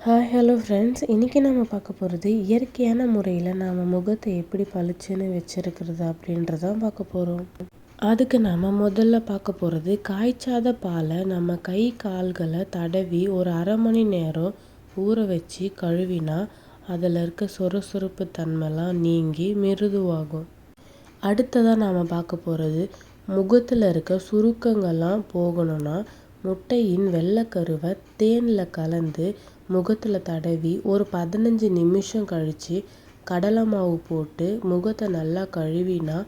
Hi hello friends இன்றைக்கி நம்ம பார்க்க போகிறது இயற்கையான முறையில் நாம் முகத்தை எப்படி பளிச்சுன்னு வச்சுருக்கிறது அப்படின்றதான் பார்க்க போகிறோம் அதுக்கு நாம் முதல்ல பார்க்க போகிறது காய்ச்சாத பாலை நம்ம கை கால்களை தடவி ஒரு அரை மணி நேரம் ஊற வச்சு கழுவினா அதில் இருக்க சுறுசுறுப்பு தன்மைலாம் நீங்கி மிருதுவாகும். அடுத்ததாக நாம் பார்க்க போகிறது முகத்தில் இருக்க சுருக்கங்கள்லாம் போகணும்னா முட்டையின் வெள்ளைக்கருவை தேனில் கலந்து முகத்தில் தடவி ஒரு பதினஞ்சு நிமிஷம் கழித்து கடலை மாவு போட்டு முகத்தை நல்லா கழுவினா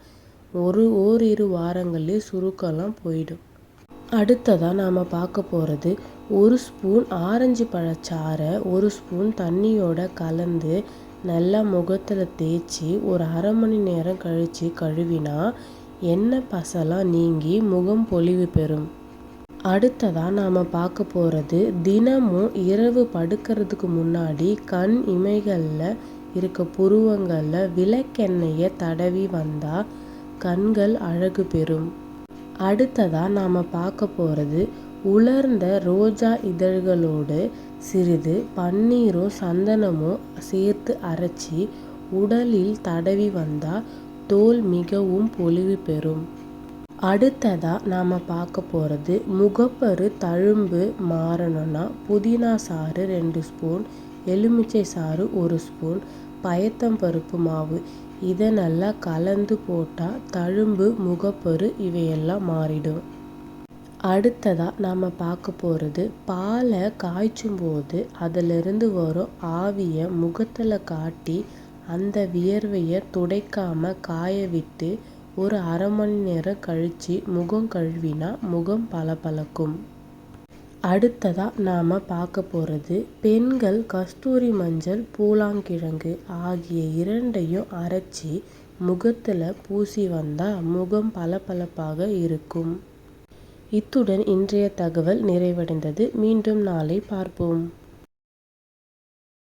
ஒரு ஓரிரு வாரங்களே சுருக்கெல்லாம் போயிடும். அடுத்ததாக நாம் பார்க்க போகிறது ஒரு ஸ்பூன் ஆரஞ்சு பழச்சாறை ஒரு ஸ்பூன் தண்ணியோட கலந்து நல்லா முகத்தில் தேய்ச்சி ஒரு அரை மணி நேரம் கழித்து கழுவினா எண்ணெய் பசலாம் நீங்கி முகம் பொலிவு பெறும். அடுத்ததாக நாம் பார்க்க போகிறது தினமும் இரவு படுக்கிறதுக்கு முன்னாடி கண் இமைகளில் இருக்க புருவங்களில் விளக்கெண்ணெயை தடவி வந்தால் கண்கள் அழகு பெறும். அடுத்ததாக நாம் பார்க்க போகிறது உலர்ந்த ரோஜா இதழ்களோடு சிறிது பன்னீரும் சந்தனமும் சேர்த்து அரைச்சி உடலில் தடவி வந்தால் தோல் மிகவும் பொலிவு பெறும். அடுத்ததாக நாம் பார்க்க போகிறது முகப்பரு தழும்பு மாறணும்னா புதினா சாறு ரெண்டு ஸ்பூன் எலுமிச்சை சாறு ஒரு ஸ்பூன் பயத்தம்பருப்பு மாவு. இதை நல்லா கலந்து போட்டால் தழும்பு முகப்பரு இவையெல்லாம் மாறிடும். அடுத்ததாக நாம் பார்க்க போகிறது பாலை காய்ச்சும் போது அதிலிருந்து வரும் ஆவியை முகத்தில் காட்டி அந்த வியர்வையை துடைக்காமல் காய விட்டு ஒரு அரை மணி நேரம் கழித்து முகம் கழுவினா முகம் பளபளக்கும். அடுத்ததாக நாம் பார்க்க போகிறது பெண்கள் கஸ்தூரி மஞ்சள் பூலாங்கிழங்கு ஆகிய இரண்டையும் அரைச்சி முகத்தில் பூசி வந்தால் முகம் பளபளப்பாக இருக்கும். இத்துடன் இன்றைய தகவல் நிறைவடைந்தது. மீண்டும் நாளை பார்ப்போம்.